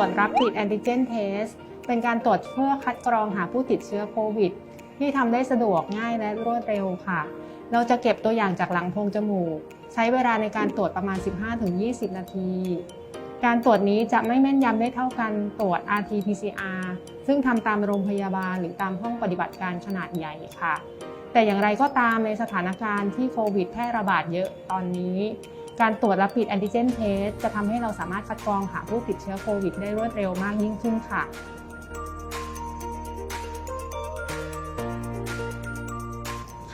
วจ Rapid Antigen Test เป็นการตรวจเพื่อคัดกรองหาผู้ติดเชื้อโควิด ที่ทำได้สะดวกง่ายและรวดเร็วค่ะ เราจะเก็บตัวอย่างจากหลังโพรงจมูก ใช้เวลาในการตรวจประมาณ 15-20 นาที การตรวจนี้จะไม่แม่นยำได้เท่ากันตรวจ RT-PCR ซึ่งทำตามโรงพยาบาลหรือตามห้องปฏิบัติการขนาดใหญ่ค่ะ แต่อย่างไรก็ตามในสถานการณ์ที่โควิดแพร่ระบาดเยอะตอนนี้ การตรวจ Rapid Antigen Test จะทำให้เราสามารถคัดกรองหาผู้ติดเชื้อโควิดได้รวดเร็วมากยิ่งขึ้นค่ะ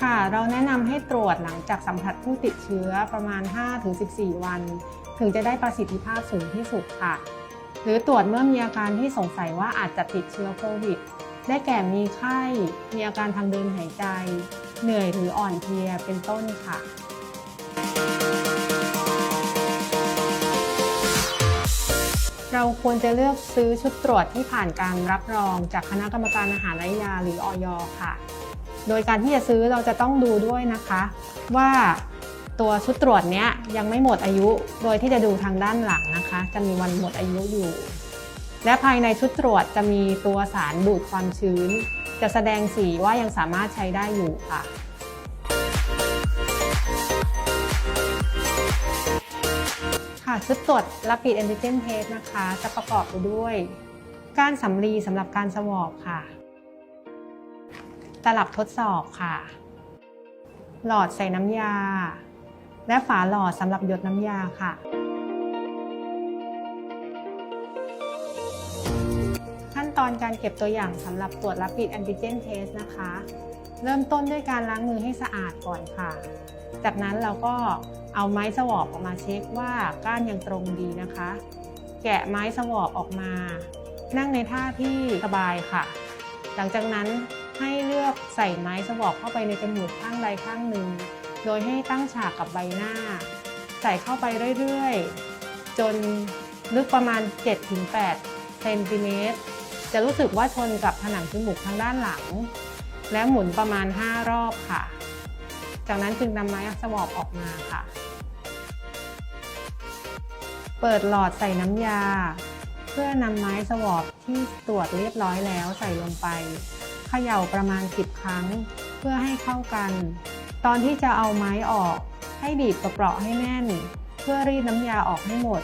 ค่ะ เราแนะนำให้ตรวจหลังจากสัมผัสผู้ติดเชื้อประมาณ 5-14 วัน ถึงจะได้ประสิทธิภาพสูงที่สุดค่ะ หรือตรวจเมื่อมีอาการที่สงสัยว่าอาจจะติดเชื้อโควิด ได้แก่มีไข้ มีอาการทางเดินหายใจ เหนื่อยหรืออ่อนเพลียเป็นต้นค่ะ เราควรจะเลือกซื้อชุดตรวจที่ผ่านการรับรองจากคณะกรรมการอาหารและยาหรืออย ค่ะ โดยการที่จะซื้อเราจะต้องดูด้วยนะคะ ว่าตัวชุดตรวจเนี้ยยังไม่หมดอายุ โดยที่จะดูทางด้านหลังนะคะ จะมีวันหมดอายุอยู่ และภายในชุดตรวจจะมีตัวสารดูดความชื้น จะแสดงสีว่ายังสามารถใช้ได้อยู่ค่ะ ชุดตรวจ Rapid Antigen Test นะคะ จะประกอบไปด้วย ก้านสำลีสำหรับการสวอปค่ะ ตลับทดสอบค่ะ หลอดใส่น้ำยา และฝาหลอดสำหรับหยดน้ำยาค่ะ ขั้นตอนการเก็บตัวอย่างสำหรับตรวจ Rapid Antigen Test นะคะ เริ่มต้นด้วยการล้างมือให้สะอาดก่อนค่ะ จากนั้นเราก็ เอาไม้สวอปออกมาเช็คว่าก้านยังตรงดีนะคะ แกะไม้สวอปออกมา นั่งในท่าที่สบายค่ะ หลังจากนั้นให้เลือกใส่ไม้สวอปเข้าไปในจมูกข้างใดข้างหนึ่ง โดยให้ตั้งฉากกับใบหน้า ใส่เข้าไปเรื่อยๆ จนลึกประมาณ 7-8เซนติเมตรจะรู้สึกว่าชนกับผนังจมูกทางด้านหลัง และหมุนประมาณ 5 รอบค่ะ จากนั้นจึงนำไม้สวอปออกมาค่ะ เปิดหลอดใส่น้ำยา เพื่อนำไม้สวอปที่ตรวจเรียบร้อยแล้วใส่ลงไปเขย่าประมาณ 10 ครั้ง เพื่อให้เข้ากัน ตอนที่จะเอาไม้ออก ให้บีบกระเปราะให้แน่น เพื่อรีดน้ำยาออกให้หมด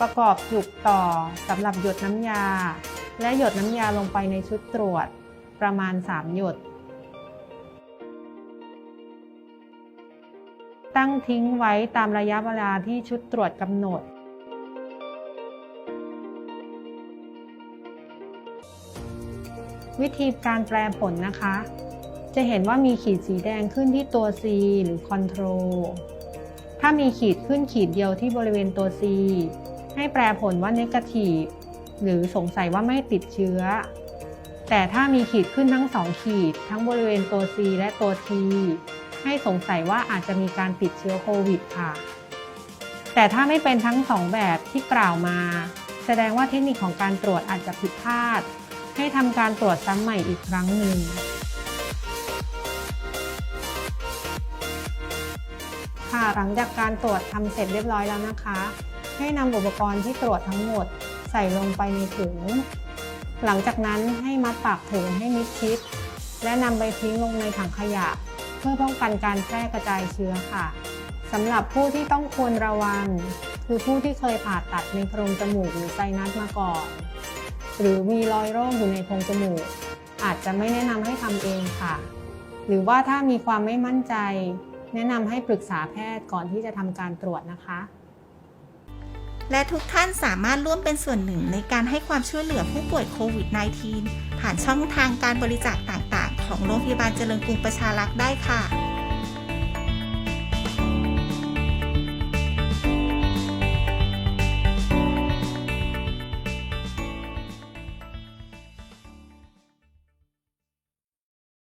ประกอบจุกต่อสำหรับหยดน้ำยา และหยดน้ำยาลงไปในชุดตรวจประมาณ 3 หยด ตั้งทิ้งไว้ตามระยะเวลาที่ชุดตรวจกำหนด วิธีการแปลผลนะคะ จะเห็นว่ามีขีดสีแดงขึ้นที่ตัว C หรือ Control ถ้ามีขีดขึ้นขีดเดียวที่บริเวณตัว C ให้แปลผลว่า Negative หรือสงสัยว่าไม่ติดเชื้อ แต่ถ้ามีขีดขึ้นทั้งสองขีดทั้งบริเวณตัว C และตัว T ให้สงสัยว่าอาจจะมีการติดเชื้อโควิดค่ะ แต่ถ้าไม่เป็นทั้งสองแบบที่กล่าวมา แสดงว่าเทคนิคของการตรวจอาจจะผิดพลาด ให้ทำการตรวจซ้ำใหม่อีกครั้งหนึ่งค่ะหลังจากการตรวจทำเสร็จเรียบร้อยแล้วนะคะ ให้นำอุปกรณ์ที่ตรวจทั้งหมดใส่ลงไปในถุง หลังจากนั้นให้มัดปากถุงให้มิดชิด และนำไปทิ้งลงในถังขยะ เพื่อป้องกันการแพร่กระจายเชื้อค่ะสำหรับผู้ที่ต้องควรระวัง คือผู้ที่เคยผ่าตัดในโพรงจมูกหรือไซนัสมาก่อน หรือมีรอยโรคอยู่ในโพรงจมูก อาจจะไม่แนะนำให้ทำเองค่ะ หรือว่าถ้ามีความไม่มั่นใจ แนะนำให้ปรึกษาแพทย์ก่อนที่จะทำการตรวจนะคะและทุกท่านสามารถร่วมเป็นส่วนหนึ่งในการให้ความช่วยเหลือผู้ป่วยโควิด -19 ผ่านช่องทางการบริจาคต่างๆ ของโรงพยาบาลเจริญกรุงประชารักษ์ได้ค่ะ